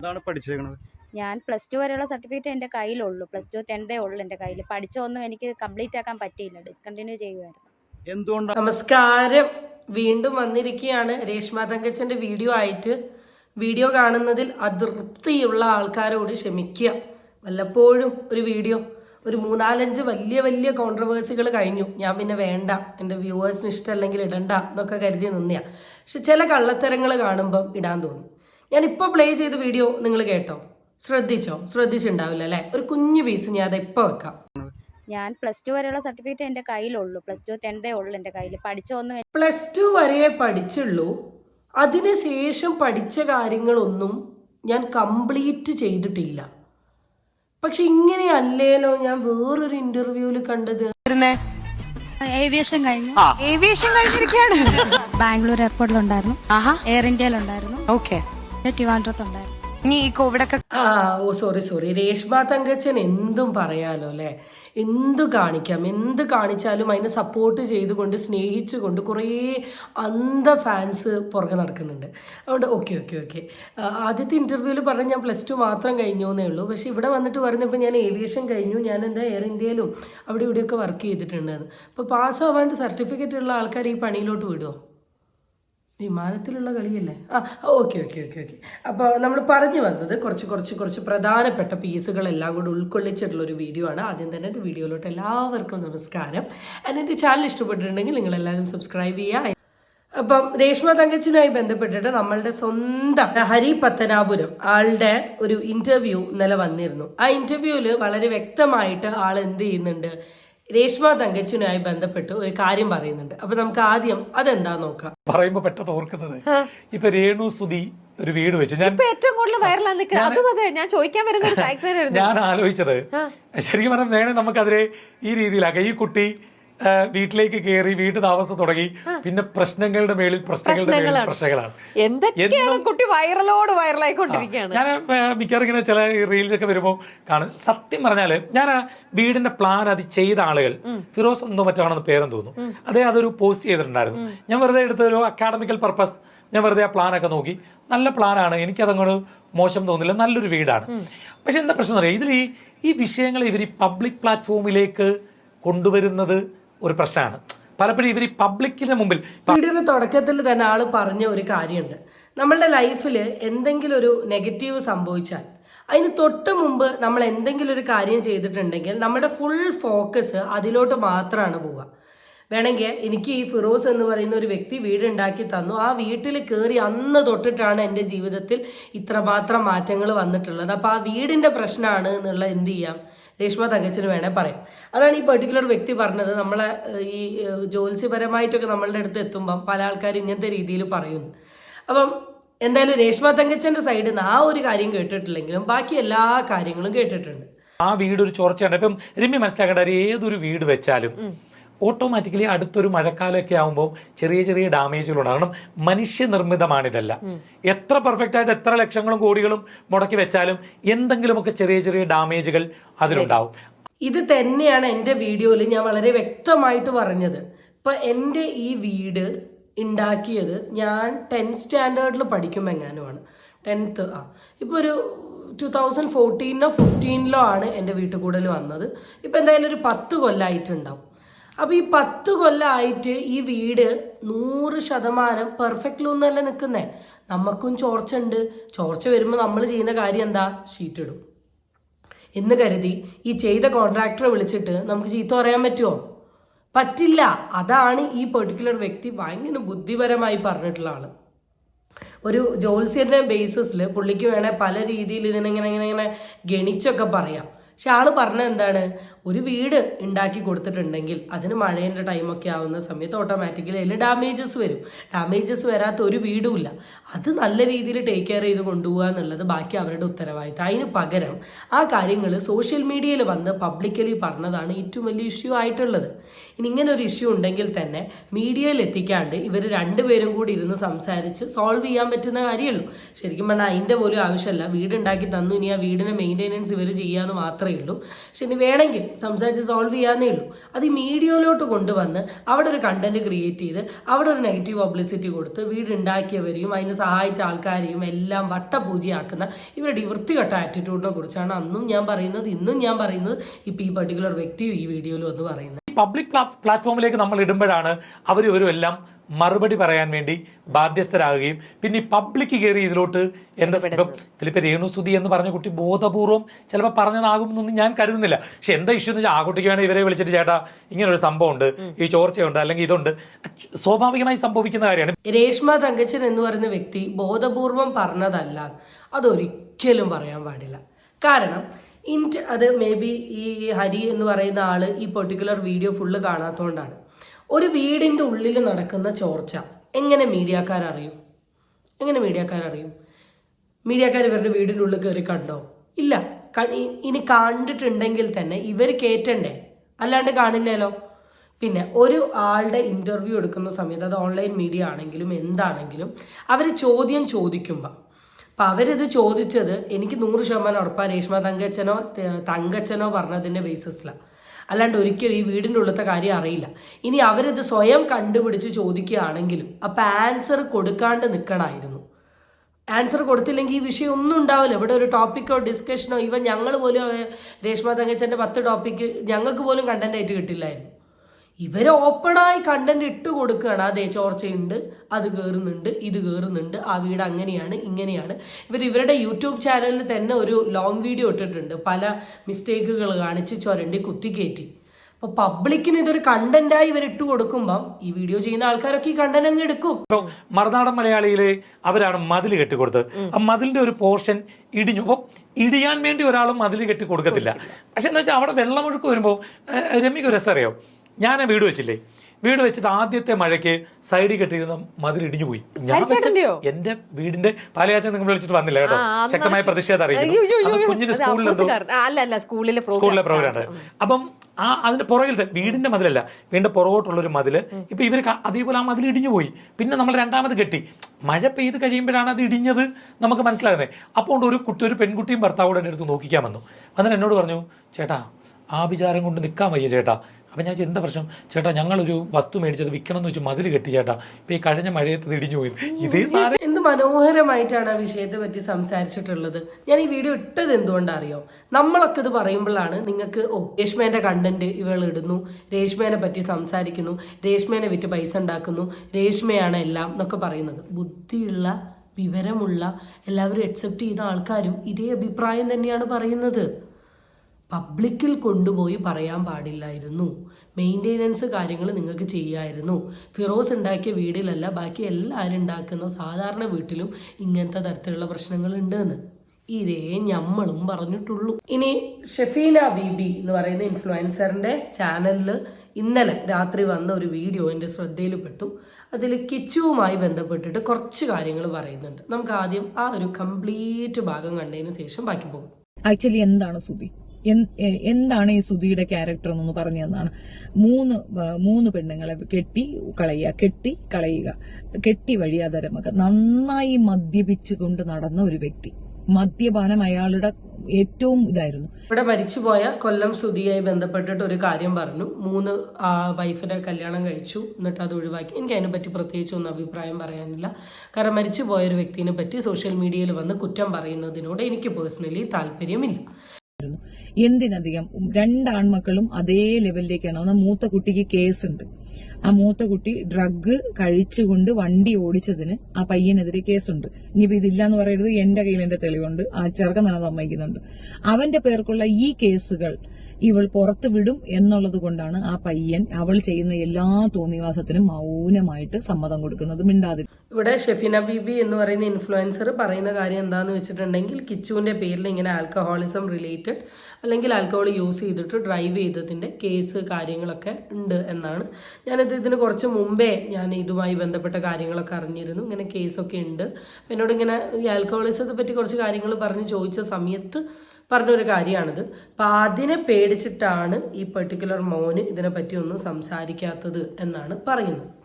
എന്താണ് പഠിച്ചേക്കുന്നത് ഞാൻ plus two വരെയുള്ള സർട്ടിഫിക്കറ്റ് എന്റെ കയ്യിലുള്ളൂ. പ്ലസ് ടു ടെൻതേ ഉള്ളൂ എന്റെ കയ്യിൽ പഠിച്ചൊന്നും എനിക്ക് കംപ്ലീറ്റ് ആക്കാൻ പറ്റിയില്ല. ഡിസ്കണ്ടിന്യൂ ചെയ്യുമായിരുന്നു എന്തുകൊണ്ട് നമസ്കാരം. വീണ്ടും വന്നിരിക്കുകയാണ് രേഷ്മ തങ്കച്ചന്റെ വീഡിയോ ആയിട്ട്. വീഡിയോ കാണുന്നതിൽ അതൃപ്തിയുള്ള ആൾക്കാരോട് ക്ഷമിക്കുക. വല്ലപ്പോഴും ഒരു വീഡിയോ ഒരു മൂന്നാലഞ്ച് വലിയ വലിയ കോൺട്രവേഴ്സികൾ കഴിഞ്ഞു. ഞാൻ പിന്നെ വേണ്ട. എന്റെ വ്യൂവേഴ്സിന് ഇഷ്ടമല്ലെങ്കിൽ ഇടണ്ട എന്നൊക്കെ കരുതി നിന്നെയാണ് പക്ഷെ ചില കള്ളത്തരങ്ങൾ കാണുമ്പം ഇടാൻ തോന്നി. ഞാൻ ഇപ്പോൾ പ്ലേ ചെയ്ത വീഡിയോ നിങ്ങൾ കേട്ടോ. ശ്രദ്ധിച്ചോ? ശ്രദ്ധിച്ചിട്ടുണ്ടാവില്ല അല്ലേ? ഒരു കുഞ്ഞു പീസ് ഞാൻ അത് ഇപ്പോൾ വെക്കാം. ഞാൻ പ്ലസ് ടു വരെയുള്ള സർട്ടിഫിക്കറ്റ് എന്റെ കയ്യിലുള്ളൂ. പ്ലസ് ടു ടെൻതേ ഉള്ളൂ എന്റെ കയ്യിൽ പഠിച്ചൊന്നും പ്ലസ് ടു വരെ പഠിച്ചുള്ളൂ. അതിനുശേഷം പഠിച്ച കാര്യങ്ങളൊന്നും ഞാൻ കംപ്ലീറ്റ് ചെയ്തിട്ടില്ല. പക്ഷെ ഇങ്ങനെയല്ലേലോ ഞാൻ വേറൊരു ഇന്റർവ്യൂവിൽ കണ്ടത്? ഏവിയേഷൻ കഴിഞ്ഞു. ഏവിയേഷൻ കഴിഞ്ഞിരിക്കുകയാണ് ബാംഗ്ലൂർ എയർപോർട്ടിലുണ്ടായിരുന്നു ആഹാ. എയർ ഇന്ത്യയിലുണ്ടായിരുന്നു ഓക്കെ ആ ഓ സോറി സോറി രേഷ്മ തങ്കച്ചൻ എന്തും പറയാലോ അല്ലേ? എന്ത് കാണിക്കാം? എന്ത് കാണിച്ചാലും അതിനെ സപ്പോർട്ട് ചെയ്തുകൊണ്ട് സ്നേഹിച്ചുകൊണ്ട് കുറേ അന്ധ ഫാൻസ് പുറകെ നടക്കുന്നുണ്ട്. അതുകൊണ്ട് ഓക്കെ ഓക്കെ ഓക്കെ ആദ്യത്തെ ഇന്റർവ്യൂവിൽ പറഞ്ഞ ഞാൻ പ്ലസ് ടു മാത്രം കഴിഞ്ഞു എന്നേ ഉള്ളൂ. പക്ഷേ ഇവിടെ വന്നിട്ട് പറഞ്ഞപ്പോൾ ഞാൻ ഏവിയേഷൻ കഴിഞ്ഞു. ഞാൻ എന്താ എയർ ഇന്ത്യയിലും അവിടെ ഇവിടെയൊക്കെ വർക്ക് ചെയ്തിട്ടുണ്ടായിരുന്നു. അപ്പോൾ പാസ് പാസ്സാവാണ്ട് സർട്ടിഫിക്കറ്റ് ഉള്ള ആൾക്കാർ ഈ പണിയിലോട്ട് വിടുമോ വിമാനത്തിലുള്ള കളിയല്ലേ? ആ ഓക്കെ ഓക്കെ ഓക്കെ ഓക്കെ. അപ്പോൾ നമ്മൾ പറഞ്ഞു വന്നത് കുറച്ച് കുറച്ച് കുറച്ച് പ്രധാനപ്പെട്ട പീസുകളെല്ലാം കൂടി ഉൾക്കൊള്ളിച്ചിട്ടുള്ള ഒരു വീഡിയോ ആണ്. ആദ്യം തന്നെ എന്റെ വീഡിയോയിലോട്ട് എല്ലാവർക്കും നമസ്കാരം. ആൻഡ് എന്റെ ചാനൽ ഇഷ്ടപ്പെട്ടിട്ടുണ്ടെങ്കിൽ നിങ്ങളെല്ലാവരും സബ്സ്ക്രൈബ് ചെയ്യുക. അപ്പം രേഷ്മ തങ്കച്ചനുമായി ബന്ധപ്പെട്ടിട്ട് നമ്മളുടെ സ്വന്തം ഹരി പത്തനാപുരം ആളുടെ ഒരു ഇന്റർവ്യൂ ഇന്നലെ വന്നിരുന്നു. ആ ഇന്റർവ്യൂവിൽ വളരെ വ്യക്തമായിട്ട് ആൾ എന്ത് ചെയ്യുന്നുണ്ട്? രേഷ്മ തങ്കച്ചിനുമായി ബന്ധപ്പെട്ട് ഒരു കാര്യം പറയുന്നുണ്ട്. അപ്പൊ നമുക്ക് ആദ്യം അതെന്താ നോക്കാം? പറയുമ്പോ പെട്ടെന്ന് ഓർക്കുന്നത് ഇപ്പൊ രേണു സുധി ഒരു വീട് വെച്ച്. ഞാൻ ഇപ്പൊ ഏറ്റവും കൂടുതൽ വൈറലാ നിൽക്കുന്നത് അതും അതെ ഞാൻ ചോദിക്കാൻ വരുന്ന ഒരു ഫാക്ടർ ആയിരുന്നു ഞാൻ ആലോചിച്ചത് ശരിക്കും പറഞ്ഞാൽ നേരെ നമുക്കതിനെ ഈ രീതിയിലാക്കാം. ഈ കുട്ടി വീട്ടിലേക്ക് കയറി വീട്ടു താമസം തുടങ്ങി. പിന്നെ പ്രശ്നങ്ങളുടെ മേളിൽ പ്രശ്നങ്ങളുടെ മേളിൽ പ്രശ്നങ്ങളാണ്. എന്തൊക്കെയാണ് കുട്ടി വൈറലോട് വൈറലായിക്കൊണ്ടിരിക്കുകയാണ്? ഞാൻ മിക്കവാറും ഇങ്ങനെ ചില റീൽസ് ഒക്കെ വരുമ്പോൾ കാണും. സത്യം പറഞ്ഞാൽ ഞാൻ ആ വീടിന്റെ പ്ലാൻ അത് ചെയ്ത ആളുകൾ ഫിറോസ് എന്തോ മറ്റാണെന്ന് പേരെന്ന് തോന്നുന്നു. അതേ അതൊരു പോസ്റ്റ് ചെയ്തിട്ടുണ്ടായിരുന്നു. ഞാൻ വെറുതെ എടുത്ത ഒരു അക്കാഡമിക്കൽ പർപ്പസ് ഞാൻ വെറുതെ ആ പ്ലാനൊക്കെ നോക്കി. നല്ല പ്ലാനാണ് എനിക്കതങ്ങോട്ട് മോശം തോന്നില്ല നല്ലൊരു വീടാണ്. പക്ഷെ എന്താ പ്രശ്നം അറിയാം? ഇതിൽ ഈ ഈ വിഷയങ്ങൾ ഇവർ ഈ പബ്ലിക് പ്ലാറ്റ്ഫോമിലേക്ക് കൊണ്ടുവരുന്നത് ഒരു പ്രശ്നമാണ്. പലപ്പോഴും ഇവർ ഈ പബ്ലിക്കിന് മുമ്പിൽ വീടിന്റെ തുടക്കത്തിൽ തന്നെ ആൾ പറഞ്ഞ ഒരു കാര്യമുണ്ട്. നമ്മളുടെ ലൈഫിൽ എന്തെങ്കിലും ഒരു നെഗറ്റീവ് സംഭവിച്ചാൽ അതിന് തൊട്ട് മുമ്പ് നമ്മൾ എന്തെങ്കിലും ഒരു കാര്യം ചെയ്തിട്ടുണ്ടെങ്കിൽ നമ്മുടെ ഫുൾ ഫോക്കസ് അതിലോട്ട് മാത്രമാണ് പോവുക. വേണമെങ്കിൽ എനിക്ക് ഈ ഫിറോസ് എന്ന് പറയുന്ന ഒരു വ്യക്തി വീടുണ്ടാക്കി തന്നു. ആ വീട്ടിൽ കയറി അന്ന് തൊട്ടിട്ടാണ് എന്റെ ജീവിതത്തിൽ ഇത്രമാത്രം മാറ്റങ്ങൾ വന്നിട്ടുള്ളത്. അപ്പോൾ ആ വീടിന്റെ പ്രശ്നമാണ് എന്നുള്ള എന്ത് ചെയ്യാം? രേഷ്മ തങ്കച്ചിന് വേണേൽ പറയാം. അതാണ് ഈ പെർട്ടിക്കുലർ വ്യക്തി പറഞ്ഞത്. നമ്മളെ ഈ ജ്യോത്സ്യപരമായിട്ടൊക്കെ നമ്മളുടെ അടുത്ത് എത്തുമ്പം പല ആൾക്കാരും ഇങ്ങനത്തെ രീതിയിൽ പറയുന്നു. അപ്പം എന്തായാലും രേഷ്മ തങ്കച്ചന്റെ സൈഡിൽ നിന്ന് ആ ഒരു കാര്യം കേട്ടിട്ടില്ലെങ്കിലും ബാക്കി എല്ലാ കാര്യങ്ങളും കേട്ടിട്ടുണ്ട്. ആ വീട് ഒരു ചോർച്ചയാണ് ഇപ്പം രമ്യ മനസ്സിലാക്കേണ്ട ഒരു ഏതൊരു വീട് വെച്ചാലും ഓട്ടോമാറ്റിക്കലി അടുത്തൊരു മഴക്കാലമൊക്കെ ആകുമ്പോൾ ചെറിയ ചെറിയ ഡാമേജുകളുണ്ട് കാരണം മനുഷ്യനിർമ്മിതമാണിതല്ല. എത്ര പെർഫെക്റ്റ് ആയിട്ട് എത്ര ലക്ഷങ്ങളും കോടികളും മുടക്കി വെച്ചാലും എന്തെങ്കിലുമൊക്കെ ചെറിയ ചെറിയ ഡാമേജുകൾ അതിലുണ്ടാവും. ഇത് തന്നെയാണ് എന്റെ വീഡിയോയിൽ ഞാൻ വളരെ വ്യക്തമായിട്ട് പറഞ്ഞത്. ഇപ്പം എന്റെ ഈ വീട് ഉണ്ടാക്കിയത് ഞാൻ ടെൻത്ത് സ്റ്റാൻഡേർഡിൽ പഠിക്കുമ്പോൾ എങ്ങാനുമാണ് ടെൻത്ത് ആ. ഇപ്പോൾ ഒരു ടു തൗസൻഡ് ഫോർട്ടീനോ ഫിഫ്റ്റീനിലോ ആണ് എന്റെ വീട്ടുകൂടൽ വന്നത്. ഇപ്പോൾ എന്തായാലും ഒരു പത്ത് കൊല്ലമായിട്ടുണ്ടാവും അപ്പോൾ ഈ പത്ത് കൊല്ലമായിട്ട് ഈ വീട് നൂറ് ശതമാനം പെർഫെക്റ്റിലൊന്നല്ല നിൽക്കുന്നേ നമുക്കും ചോർച്ച ഉണ്ട്. ചോർച്ച വരുമ്പോൾ നമ്മൾ ചെയ്യുന്ന കാര്യം എന്താ? ഷീറ്റ് ഇടും. എന്ന് കരുതി ഈ ചെയ്ത കോൺട്രാക്ടറെ വിളിച്ചിട്ട് നമുക്ക് ചീത്ത പറയാൻ പറ്റുമോ പറ്റില്ല. അതാണ് ഈ പെർട്ടിക്കുലർ വ്യക്തി ഭയങ്കര ബുദ്ധിപരമായി പറഞ്ഞിട്ടുള്ള ആൾ. ഒരു ജോത്സ്യന്റെ ബേസിസിൽ പുള്ളിക്ക് വേണേൽ പല രീതിയിൽ ഇതിനെങ്ങനെ ഇങ്ങനെ ഇങ്ങനെ ഗണിച്ചൊക്കെ പറയാം. പക്ഷെ ആൾ പറഞ്ഞത് എന്താണ്? ഒരു വീട് ഉണ്ടാക്കി കൊടുത്തിട്ടുണ്ടെങ്കിൽ അതിന് മഴേന്റെ ടൈമൊക്കെ ആവുന്ന സമയത്ത് ഓട്ടോമാറ്റിക്കലി അതിൽ ഡാമേജസ് വരും. ഡാമേജസ് വരാത്ത ഒരു വീടുമില്ല അത് നല്ല രീതിയിൽ ടേക്ക് കെയർ ചെയ്ത് കൊണ്ടുപോകുക എന്നുള്ളത് ബാക്കി അവരുടെ ഉത്തരവാദിത്തം. അതിന് പകരം ആ കാര്യങ്ങൾ സോഷ്യൽ മീഡിയയിൽ വന്ന് പബ്ലിക്കലി പറഞ്ഞതാണ് ഏറ്റവും വലിയ ഇഷ്യൂ ആയിട്ടുള്ളത്. ഇനി ഇങ്ങനെ ഒരു ഇഷ്യൂ ഉണ്ടെങ്കിൽ തന്നെ മീഡിയയിൽ എത്തിക്കാണ്ട് ഇവർ രണ്ടുപേരും കൂടി ഇരുന്ന് സംസാരിച്ച് സോൾവ് ചെയ്യാൻ പറ്റുന്ന കാര്യമുള്ളൂ. ശരിക്കും പറഞ്ഞാൽ അതിന്റെ പോലും ആവശ്യമല്ല. വീടുണ്ടാക്കി തന്നു ഇനി ആ വീടിനെ മെയിന്റെനൻസ് ഇവർ ചെയ്യാമെന്ന് മാത്രമേ ഉള്ളൂ. പക്ഷെ ഇനി വേണമെങ്കിൽ സംസാരിച്ച് സോൾവ് ചെയ്യാന്നേ ഉള്ളൂ. അത് ഈ മീഡിയയിലോട്ട് കൊണ്ടുവന്ന് അവിടെ ഒരു കണ്ടന്റ് ക്രിയേറ്റ് ചെയ്ത് അവിടെ ഒരു നെഗറ്റീവ് പബ്ലിസിറ്റി കൊടുത്ത് വീടുണ്ടാക്കിയവരെയും അതിനെ സഹായിച്ച ആൾക്കാരെയും എല്ലാം വട്ടപൂജയാക്കുന്ന ഇവരുടെ വൃത്തികെട്ട ആറ്റിറ്റ്യൂഡിനെ കുറിച്ചാണ് അന്നും ഞാൻ പറയുന്നത് ഇന്നും ഞാൻ പറയുന്നത് ഇപ്പം ഈ പർട്ടിക്കുലർ വ്യക്തിയും ഈ വീഡിയോയിൽ വന്ന് പറയുന്നത്. പബ്ലിക് പ്ലാറ്റ്ഫോമിലേക്ക് നമ്മൾ ഇടുമ്പോഴാണ് അവർ ഇവരും എല്ലാം മറുപടി പറയാൻ വേണ്ടി ബാധ്യസ്ഥരാകുകയും പിന്നെ ഈ പബ്ലിക് കയറി ഇതിലോട്ട് എന്റെ ഇപ്പം ഇതിലിപ്പോ രേണുസുതി എന്ന് പറഞ്ഞ കുട്ടി ബോധപൂർവം ചിലപ്പോൾ പറഞ്ഞതാകും എന്നൊന്നും ഞാൻ കരുതുന്നില്ല. പക്ഷെ എന്താ ഇഷ്യൂ എന്ന് വെച്ചാൽ ആ കുട്ടിക്ക് വേണേൽ ഇവരെ വിളിച്ചിട്ട് ചേട്ടാ ഇങ്ങനെ ഒരു സംഭവം ഉണ്ട് ഈ ചോർച്ചയുണ്ട് അല്ലെങ്കിൽ ഇതുണ്ട്. സ്വാഭാവികമായി സംഭവിക്കുന്ന കാര്യമാണ്. രേഷ്മ തങ്കച്ചൻ എന്ന് പറയുന്ന വ്യക്തി ബോധപൂർവം പറഞ്ഞതല്ല. അതൊരിക്കലും പറയാൻ പാടില്ല. കാരണം ഇന്റ് അത് മേ ബി ഈ ഹരി എന്ന് പറയുന്ന ആൾ ഈ പെർട്ടിക്കുലർ വീഡിയോ ഫുള്ള് കാണാത്തതുകൊണ്ടാണ് ഒരു വീടിന്റെ ഉള്ളിൽ നടക്കുന്ന ചോർച്ച എങ്ങനെ മീഡിയക്കാരറിയും? എങ്ങനെ മീഡിയക്കാരറിയും? മീഡിയക്കാർ ഇവരുടെ വീടിന്റെ ഉള്ളിൽ കയറി കണ്ടോ? ഇല്ല. ഇനി കണ്ടിട്ടുണ്ടെങ്കിൽ തന്നെ ഇവർ കയറ്റണ്ടേ അല്ലാണ്ട് കാണില്ലല്ലോ പിന്നെ ഒരു ആളുടെ ഇന്റർവ്യൂ എടുക്കുന്ന സമയത്ത് അത് ഓൺലൈൻ മീഡിയ ആണെങ്കിലും എന്താണെങ്കിലും അവർ ചോദ്യം ചോദിക്കുമ്പോൾ അപ്പം അവരിത് ചോദിച്ചത് എനിക്ക് നൂറ് ശതമാനം ഉറപ്പാണ് രേഷ്മ തങ്കച്ചനോ തങ്കച്ചനോ പറഞ്ഞതിന്റെ ബേസിസിലാണ് അല്ലാണ്ട് ഒരിക്കലും ഈ വീടിന്റെ ഉള്ളത്തെ കാര്യം അറിയില്ല. ഇനി അവരിത് സ്വയം കണ്ടുപിടിച്ച് ചോദിക്കുകയാണെങ്കിലും അപ്പം ആൻസർ കൊടുക്കാണ്ട് നിൽക്കണമായിരുന്നു ആൻസർ കൊടുത്തില്ലെങ്കിൽ ഈ വിഷയം ഒന്നും ഉണ്ടാവില്ല. ഇവിടെ ഒരു ടോപ്പിക്കോ ഡിസ്കഷനോ ഇവ ഞങ്ങൾ പോലും രേഷ്മ തങ്കച്ചന്റെ പത്ത് ടോപ്പിക്ക് ഞങ്ങൾക്ക് പോലും കണ്ടന്റ് ആയിട്ട് കിട്ടില്ലായിരുന്നു. ഇവർ ഓപ്പണായി കണ്ടന്റ് ഇട്ട് കൊടുക്കുകയാണ്. അതേ ചോർച്ചയുണ്ട് അത് കയറുന്നുണ്ട് ഇത് കയറുന്നുണ്ട് ആ വീട് അങ്ങനെയാണ് ഇങ്ങനെയാണ്. ഇവർ ഇവരുടെ യൂട്യൂബ് ചാനലിൽ തന്നെ ഒരു ലോങ് വീഡിയോ ഇട്ടിട്ടുണ്ട്. പല മിസ്റ്റേക്കുകൾ കാണിച്ച് ചുരണ്ടി കുത്തിക്കയറ്റി അപ്പോൾ പബ്ലിക്കിന് ഇതൊരു കണ്ടന്റായി ഇവർ ഇട്ട് കൊടുക്കുമ്പം ഈ വീഡിയോ ചെയ്യുന്ന ആൾക്കാരൊക്കെ ഈ കണ്ടന്റ് അങ്ങ് എടുക്കും. ഇപ്പൊ മറുനാടൻ മലയാളിയിലെ അവരാണ് മതിൽ കെട്ടിക്കൊടുത്തത്. ആ മതിലിന്റെ ഒരു പോർഷൻ ഇടിഞ്ഞു. അപ്പോൾ ഇടിയാൻ വേണ്ടി ഒരാളും മതിൽ കെട്ടി കൊടുക്കത്തില്ല പക്ഷെ എന്താ വെച്ചാൽ അവിടെ വെള്ളമൊഴുക്ക് വരുമ്പോൾ രമ്യക്ക് ഒരു രസം അറിയോ? ഞാൻ ആ വീട് വെച്ചില്ലേ? വീട് വെച്ചിട്ട് ആദ്യത്തെ മഴയ്ക്ക് സൈഡിൽ കെട്ടിയിരുന്ന മതിൽ ഇടിഞ്ഞു പോയി. ഞാൻ? എന്റെ വീടിന്റെ പാലയാച്ചൻ നിങ്ങൾ വിളിച്ചിട്ട് വന്നില്ല കേട്ടോ. ശക്തമായ പ്രതിഷേധം അറിയിക്കുന്നു. അത് അയ്യോ. കുഞ്ഞിന് അത് സ്കൂളിലെന്തോ സ്കൂളിലെ പ്രോഗ്രാം പ്രോഗ്രാം അപ്പം ആ അതിന്റെ പുറകിലത്തെ വീടിന്റെ മതിലല്ല വീടിന്റെ പുറകോട്ടുള്ള ഒരു മതിൽ ഇപ്പൊ ഇവർ അതേപോലെ ആ മതിൽ ഇടിഞ്ഞു പോയി. പിന്നെ നമ്മൾ രണ്ടാമത് കെട്ടി. മഴ പെയ്ത് കഴിയുമ്പോഴാണ് അത് ഇടിഞ്ഞത് നമുക്ക് മനസ്സിലാകുന്നത് അപ്പോൾ ഒരു കുട്ടി ഒരു പെൺകുട്ടിയും ഭർത്താവോട് എന്റെ അടുത്ത് നോക്കിക്കാൻ വന്നു എന്നിട്ട് എന്നോട് പറഞ്ഞു ചേട്ടാ ആ വിചാരം കൊണ്ട് നിൽക്കാൻ വയ്യ ചേട്ടാ. അപ്പം ഞാൻ എന്താ പ്രശ്നം? ചേട്ടാ ഞങ്ങളൊരു വസ്തു മേടിച്ചത് വിൽക്കണം എന്ന് വെച്ച് മതിൽ കെട്ടി ചേട്ടാ. ഇപ്പൊ ഈ കഴിഞ്ഞ മഴയത്ത് ഇടിഞ്ഞു പോയി. ഇതേ സാധനം എന്ത് മനോഹരമായിട്ടാണ് ആ വിഷയത്തെ പറ്റി സംസാരിച്ചിട്ടുള്ളത്. ഞാൻ ഈ വീഡിയോ ഇട്ടത് എന്തുകൊണ്ടാണ് അറിയോ? നമ്മളൊക്കെ ഇത് പറയുമ്പോഴാണ് നിങ്ങൾക്ക് ഓ രേഷ്മേന്റെ കണ്ടന്റ് ഇവൾ ഇടുന്നു രേഷ്മേനെ പറ്റി സംസാരിക്കുന്നു രേഷ്മേനെ വിറ്റ് പൈസ ഉണ്ടാക്കുന്നു രേഷ്മയാണ് എല്ലാം എന്നൊക്കെ പറയുന്നത്. ബുദ്ധിയുള്ള വിവരമുള്ള എല്ലാവരും അക്സെപ്റ്റ് ചെയ്ത ആൾക്കാരും ഇതേ അഭിപ്രായം തന്നെയാണ് പറയുന്നത്. പബ്ലിക്കിൽ കൊണ്ടുപോയി പറയാൻ പാടില്ലായിരുന്നു. മെയിന്റെനൻസ് കാര്യങ്ങൾ നിങ്ങൾക്ക് ചെയ്യായിരുന്നു. ഫിറോസ് ഉണ്ടാക്കിയ വീടിലല്ല ബാക്കി എല്ലാവരും ഉണ്ടാക്കുന്ന സാധാരണ വീട്ടിലും ഇങ്ങനത്തെ തരത്തിലുള്ള പ്രശ്നങ്ങൾ ഉണ്ടെന്ന്. ഇതേ ഞമ്മളും പറഞ്ഞിട്ടുള്ളൂ. ഇനി ഷെഫീന ബീബി എന്ന് പറയുന്ന ഇൻഫ്ലുവൻസറിന്റെ ചാനലിൽ ഇന്നലെ രാത്രി വന്ന ഒരു വീഡിയോ എന്റെ ശ്രദ്ധയിൽപ്പെട്ടു. അതിൽ കിച്ചുവുമായി ബന്ധപ്പെട്ടിട്ട് കുറച്ച് കാര്യങ്ങൾ പറയുന്നുണ്ട്. നമുക്ക് ആദ്യം ആ ഒരു കംപ്ലീറ്റ് ഭാഗം കണ്ടതിന് ശേഷം ബാക്കി പോകും. ആക്ച്വലി എന്താണ് എ- എന്താണ് ഈ സുധിയുടെ ക്യാരക്ടർ എന്നൊന്ന് പറഞ്ഞു തന്നാണ്. മൂന്ന് മൂന്ന് പെണ്ണുങ്ങളെ കെട്ടി കളയുക കെട്ടി കളയുക കെട്ടി വഴി അതരമൊക്കെ നന്നായി മദ്യപിച്ചുകൊണ്ട് നടന്ന ഒരു വ്യക്തി. മദ്യപാനം അയാളുടെ ഏറ്റവും ഇതായിരുന്നു. ഇവിടെ മരിച്ചുപോയ കൊല്ലം സുധിയായി ബന്ധപ്പെട്ടിട്ട് ഒരു കാര്യം പറഞ്ഞു. മൂന്ന് വൈഫിനെ കല്യാണം കഴിച്ചു. എന്നിട്ട് അത് ഒഴിവാക്കി. എനിക്ക് അതിനെപ്പറ്റി പ്രത്യേകിച്ച് ഒന്നും അഭിപ്രായം പറയാനില്ല. കാരണം മരിച്ചുപോയ ഒരു വ്യക്തിനെ പറ്റി സോഷ്യൽ മീഡിയയിൽ വന്ന് കുറ്റം പറയുന്നതിനോട് എനിക്ക് പേഴ്സണലി താല്പര്യമില്ല. എന്തിനധികം രണ്ട് ആൺമക്കളും അതേ ലെവലിലേക്കാണ് ഒന്ന് മൂത്ത കുട്ടിക്ക് കേസുണ്ട് ആ മൂത്ത കുട്ടി ഡ്രഗ് കഴിച്ചുകൊണ്ട് വണ്ടി ഓടിച്ചതിന് ആ പയ്യനെതിരെ കേസുണ്ട്. ഇനിയിപ്പോ ഇതില്ല എന്ന് പറയരുത് എന്റെ കയ്യിൽ എന്റെ തെളിവുണ്ട് ആ ചെറുക്കൻ തന്നെ സമ്മതിക്കുന്നുണ്ട്. അവന്റെ പേർക്കുള്ള ഈ കേസുകൾ ഇവൾ പുറത്തു വിടും എന്നുള്ളത് കൊണ്ടാണ് ആ പയ്യൻ അവൾ ചെയ്യുന്ന എല്ലാ തോന്നിവാസത്തിനും മൗനമായിട്ട് സമ്മതം കൊടുക്കുന്നത്. മിണ്ടാതിരി ഇവിടെ ഷെഫിന ബീബി എന്ന് പറയുന്ന ഇൻഫ്ലുവൻസർ പറയുന്ന കാര്യം എന്താണെന്ന് വെച്ചിട്ടുണ്ടെങ്കിൽ കിച്ചുവിന്റെ പേരിൽ ഇങ്ങനെ ആൽക്കഹോളിസം റിലേറ്റഡ് അല്ലെങ്കിൽ ആൽക്കഹോൾ യൂസ് ചെയ്തിട്ട് ഡ്രൈവ് ചെയ്തതിന്റെ കേസ് കാര്യങ്ങളൊക്കെ ഉണ്ട് എന്നാണ് ഞാനിത് ഇതിന് കുറച്ച് മുമ്പേ ഞാൻ ഇതുമായി ബന്ധപ്പെട്ട കാര്യങ്ങളൊക്കെ അറിഞ്ഞിരുന്നു. ഇങ്ങനെ കേസൊക്കെ ഉണ്ട്. അപ്പം എന്നോട് ഇങ്ങനെ ഈ ആൽക്കഹോളിസത്തെ പറ്റി കുറച്ച് കാര്യങ്ങൾ പറഞ്ഞ് ചോദിച്ച സമയത്ത് പറഞ്ഞൊരു കാര്യമാണിത് അപ്പം അതിനെ പേടിച്ചിട്ടാണ് ഈ പെർട്ടിക്കുലർ മോന് ഇതിനെപ്പറ്റി ഒന്നും സംസാരിക്കാത്തത് എന്നാണ് പറയുന്നത്.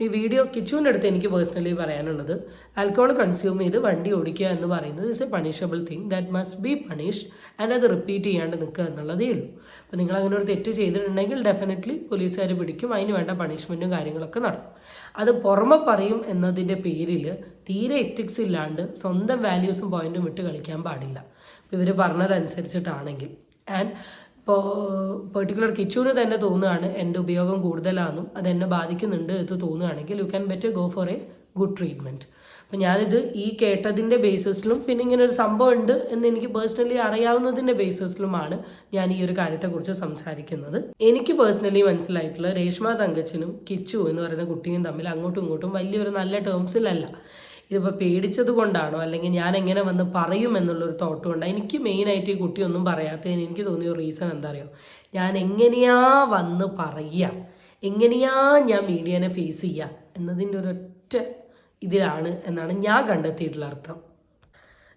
ഈ വീഡിയോ കിച്ചുവിന്റെ അടുത്ത് എനിക്ക് പേഴ്സണലി പറയാനുള്ളത് ആൽക്കോൾ കൺസ്യൂം ചെയ്ത് വണ്ടി ഓടിക്കുക എന്ന് പറയുന്നത് is a punishable thing that must be punish and അത് റിപ്പീറ്റ് ചെയ്യാണ്ട് നിൽക്കുക എന്നുള്ളതേ ഉള്ളൂ. അപ്പോൾ നിങ്ങൾ അങ്ങനെ ഒരു തെറ്റ് ചെയ്തിട്ടുണ്ടെങ്കിൽ ഡെഫിനറ്റ്ലി പോലീസുകാർ പിടിക്കും അതിന് വേണ്ട പണിഷ്മെന്റും കാര്യങ്ങളൊക്കെ നടക്കും. അത് പുറമെ പറയും എന്നതിന്റെ പേരിൽ തീരെ എത്തിക്സ് ഇല്ലാണ്ട് സ്വന്തം വാല്യൂസും പോയിന്റും വിട്ട് കളിക്കാൻ പാടില്ല. ഇവർ പറഞ്ഞതനുസരിച്ചിട്ടാണെങ്കിൽ. ആൻഡ് ഇപ്പോൾ പെർട്ടിക്കുലർ കിച്ചുവിന് തന്നെ തോന്നുകയാണ് എന്റെ ഉപയോഗം കൂടുതലാണെന്നും അത് എന്നെ ബാധിക്കുന്നുണ്ട് എന്ന് തോന്നുകയാണെങ്കിൽ you can better go for a good treatment അപ്പം ഞാനിത് ഈ കേട്ടതിന്റെ ബേസിസിലും പിന്നെ ഇങ്ങനെ ഒരു സംഭവം ഉണ്ട് എന്ന് എനിക്ക് പേഴ്സണലി അറിയാവുന്നതിന്റെ ബേസിസിലുമാണ് ഞാൻ ഈ ഒരു കാര്യത്തെക്കുറിച്ച് സംസാരിക്കുന്നത്. എനിക്ക് പേഴ്സണലി മനസ്സിലായിട്ടുള്ള രേഷ്മ തങ്കച്ചനും കിച്ചു എന്ന് പറയുന്ന കുട്ടിയും തമ്മിൽ അങ്ങോട്ടും ഇങ്ങോട്ടും വലിയൊരു നല്ല ടേംസിലല്ല ഇതിപ്പോൾ പേടിച്ചത് കൊണ്ടാണോ? അല്ലെങ്കിൽ ഞാൻ എങ്ങനെ വന്ന് പറയും എന്നുള്ളൊരു തോട്ട് കൊണ്ടാണ് എനിക്ക് മെയിനായിട്ട് ഈ കുട്ടിയൊന്നും പറയാത്തതിന് എനിക്ക് തോന്നിയ റീസൺ എന്താ അറിയോ ഞാൻ എങ്ങനെയാ വന്ന് പറയുക? എങ്ങനെയാ ഞാൻ മീഡിയനെ ഫേസ് ചെയ്യുക എന്നതിന്റെ ഒറ്റ ഇതിലാണ് എന്നാണ് ഞാൻ കണ്ടെത്തിയിട്ടുള്ള അർത്ഥം.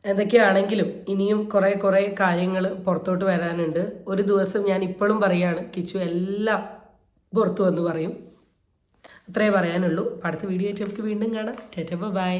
എന്തൊക്കെയാണെങ്കിലും ഇനിയും കുറേ കുറേ കാര്യങ്ങൾ പുറത്തോട്ട് വരാനുണ്ട്. ഒരു ദിവസം ഞാൻ ഇപ്പോഴും പറയാണ് കിച്ചു എല്ലാം പുറത്തു വന്ന് പറയും. അത്രേ പറയാനുള്ളൂ. അടുത്ത വീഡിയോ ആയിട്ട് നമുക്ക് വീണ്ടും കാണാം. ചേച്ചപ്പോൾ ബൈ